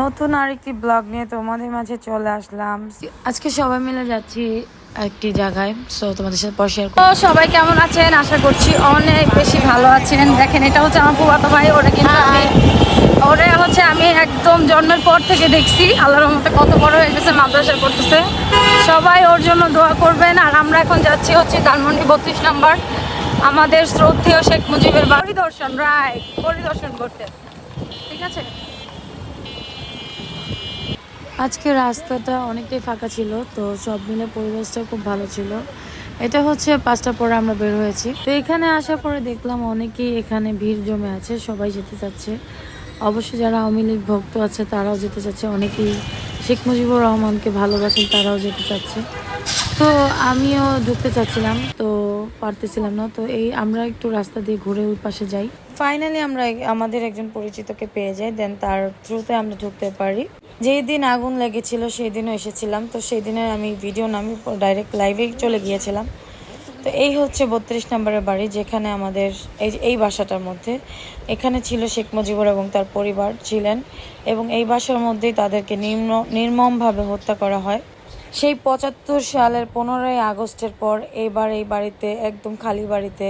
নতুন আরেকটি ব্লগ নিয়ে তোমাদের মাঝে চলে আসলাম। আজকে সবাই মিলে যাচ্ছি একটি জায়গায় সো তোমাদের সাথে পর শেয়ার তো সবাই কেমন আছেন? আশা করছি অনেক বেশি ভালো আছেন। দেখেন এটা হচ্ছে আমার ফুবাতো ভাই ওরা কিন্তু আমি ওরে হচ্ছে আমি একদম জন্মের পর থেকে দেখছি। আল্লাহর মতে কত বড় হয়ে গেছে মাদ্রাসা করতেছে সবাই ওর জন্য দোয়া করবেন। আর আমরা এখন যাচ্ছি হচ্ছে ধানমন্ডি বত্রিশ নাম্বার। আমাদের শ্রদ্ধেয় শেখ মুজিবের বাড়ি পরিদর্শন রায় পরিদর্শন করতে। ঠিক আছে? আজকে রাস্তাটা অনেকটাই ফাঁকা ছিল, তো সব মিলে পরিবেশটা খুব ভালো ছিল। এটা হচ্ছে পাঁচটা পরে আমরা বের হয়েছি। তো এখানে আসার পরে দেখলাম অনেকেই এখানে ভিড় জমে আছে, সবাই যেতে চাচ্ছে। অবশ্যই যারা আওয়ামী লীগ ভক্ত আছে, তারাও যেতে চাচ্ছে। অনেকেই শেখ মুজিবুর রহমানকে ভালোবাসেন, তারাও যেতে চাচ্ছে। তো আমিও ঢুকতে চাচ্ছিলাম। তো পারতেছিলাম না, তো এই আমরা একটু রাস্তা দিয়ে ঘুরে ওই পাশে যাই। ফাইনালি আমরা আমাদের একজন পরিচিতকে পেয়ে যাই দেন তার থ্রুতে আমরা ঢুকতে পারি। যেই দিন আগুন লেগেছিল সেই দিনও এসেছিলাম, তো সেই দিনের আমি ভিডিও নামি ডাইরেক্ট লাইভেই চলে গিয়েছিলাম। তো এই হচ্ছে বত্রিশ নম্বরের বাড়ি, যেখানে আমাদের এই এই বাসাটার মধ্যে। এখানে ছিল শেখ মুজিবুর এবং তার পরিবার ছিলেন এবং এই বাসার মধ্যেই তাদেরকে নিম্ন নির্মমভাবে হত্যা করা হয়। সেই পঁচাত্তর সালের পনেরোই আগস্টের পর এইবার এই বাড়িতে, একদম খালি বাড়িতে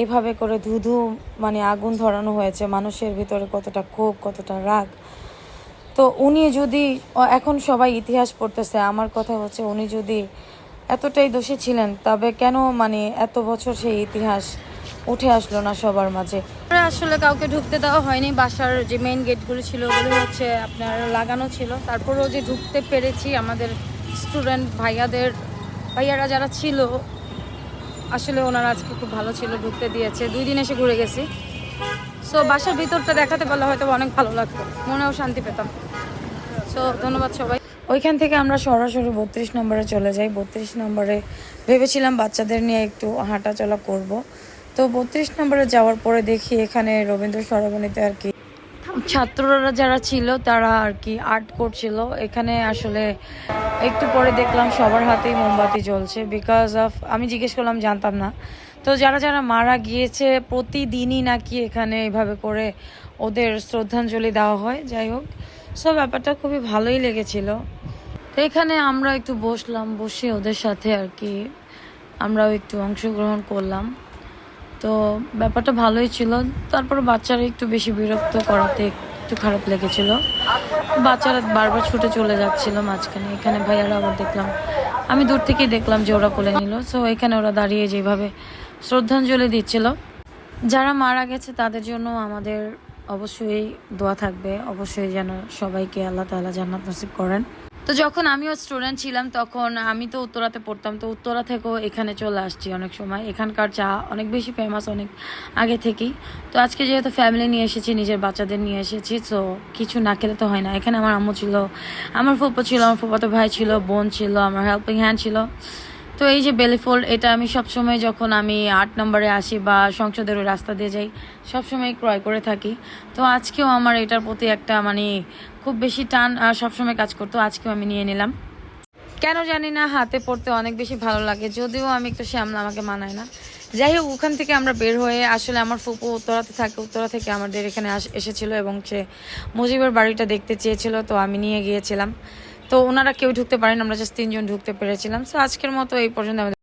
এইভাবে করে ধুধু মানে আগুন ধরানো হয়েছে। মানুষের ভিতরে কতটা ক্ষোভ, কতটা রাগ। তো উনি যদি এখন সবাই ইতিহাস পড়তেছে, আমার কথা হচ্ছে উনি যদি এতটাই দোষী ছিলেন, তবে কেন মানে এত বছর সেই ইতিহাস উঠে আসলো না সবার মাঝে? আসলে কাউকে ঢুকতে দেওয়া হয়নি। বাসার যে মেইন গেটগুলো ছিল, ওগুলো হচ্ছে আপনার লাগানো ছিল। তারপরেও যে ঢুকতে পেরেছি আমাদের স্টুডেন্ট ভাইয়াদের, ভাইয়ারা যারা ছিল, আসলে ওনারা আজকে খুব ভালো ছিল, ঢুকতে দিয়েছে। দুই দিন এসে ঘুরে গেছি। সো বাসার ভিতরটা দেখাতে পারলে হয়তো অনেক ভালো লাগতো। মনেও শান্তি পেতাম। সো ধন্যবাদ সবাই। ওইখান থেকে আমরা সরাসরি বত্রিশ নম্বরে চলে যাই। বত্রিশ নম্বরে ভেবেছিলাম বাচ্চাদের নিয়ে একটু হাঁটা চলা করব। তো বত্রিশ নম্বরে যাওয়ার পরে দেখি এখানে রবীন্দ্র সরবণীতে আর কি ছাত্ররা যারা ছিল, তারা আর কি আর্ট করছিল। এখানে আসলে একটু পরে দেখলাম সবার হাতেই মোমবাতি জ্বলছে বিকজ অফ আমি জিজ্ঞেস করলাম, জানতাম না। তো যারা যারা মারা গিয়েছে, প্রতিদিনই নাকি এখানে এইভাবে করে ওদের শ্রদ্ধাঞ্জলি দেওয়া হয়, যাই হোক। সো ব্যাপারটা খুবই ভালোই লেগেছিল। তো এখানে আমরা একটু বসলাম, বসে ওদের সাথে আর কি আমরাও একটু অংশগ্রহণ করলাম। তো ব্যাপারটা ভালোই ছিল। তারপর বাচ্চারা একটু বেশি বিরক্ত করাতে একটু খারাপ লেগেছিল। বাচ্চারা বারবার ছুটে চলে যাচ্ছিল মাঝখানে। এখানে ভাইয়ারা আবার দেখলাম, আমি দূর থেকেই দেখলাম যে ওরা কোলে নিল। সো এখানে ওরা দাঁড়িয়ে যেভাবে শ্রদ্ধাঞ্জলি দিচ্ছিল। যারা মারা গেছে তাদের জন্য আমাদের অবশ্যই দোয়া থাকবে। অবশ্যই যেন সবাইকে আল্লাহ তাআলা জান্নাত নসিব করেন। তো যখন আমিও স্টুডেন্ট ছিলাম, তখন আমি তো উত্তরাতে পড়তাম। তো উত্তরা থেকেও এখানে চলে আসছি অনেক সময়। এখানকার চা অনেক বেশি ফেমাস অনেক আগে থেকেই। তো আজকে যেহেতু ফ্যামিলি নিয়ে এসেছি, নিজের বাচ্চাদের নিয়ে এসেছি তো কিছু না খেলে তো হয় না। এখানে আমার আম্মু ছিল, আমার ফুপো ছিল, আমার ফুপাতো ভাই ছিল, বোন ছিল, আমার হেল্পিং হ্যান্ড ছিল। তো এই যে বেলিফোল্ড এটা আমি সবসময় যখন আমি আট নম্বরে আসি বা সংসদের ওই রাস্তা দিয়ে যাই, সবসময় ক্রয় করে থাকি। তো আজকেও আমার এটার প্রতি একটা মানে খুব বেশি টান সবসময় কাজ করতো, আজকেও আমি নিয়ে নিলাম। কেন জানি না, হাতে পড়তে অনেক বেশি ভালো লাগে, যদিও আমি একটু শ্যামলা আমাকে মানায় না। যাই হোক, ওখান থেকে আমরা বের হয়ে আসলে আমার ফুপু উত্তরাতে থাকে, উত্তরা থেকে আমাদের এখানে এসেছিল এবং সে মুজিবের বাড়িটা দেখতে চেয়েছিল, তো আমি নিয়ে গিয়েছিলাম। তো ওনারা কেউ ঢুকতে পারেন, আমরা জাস্ট তিনজন ঢুকতে পেরেছিলাম। সো আজকের মতো এই পর্যন্ত আমাদের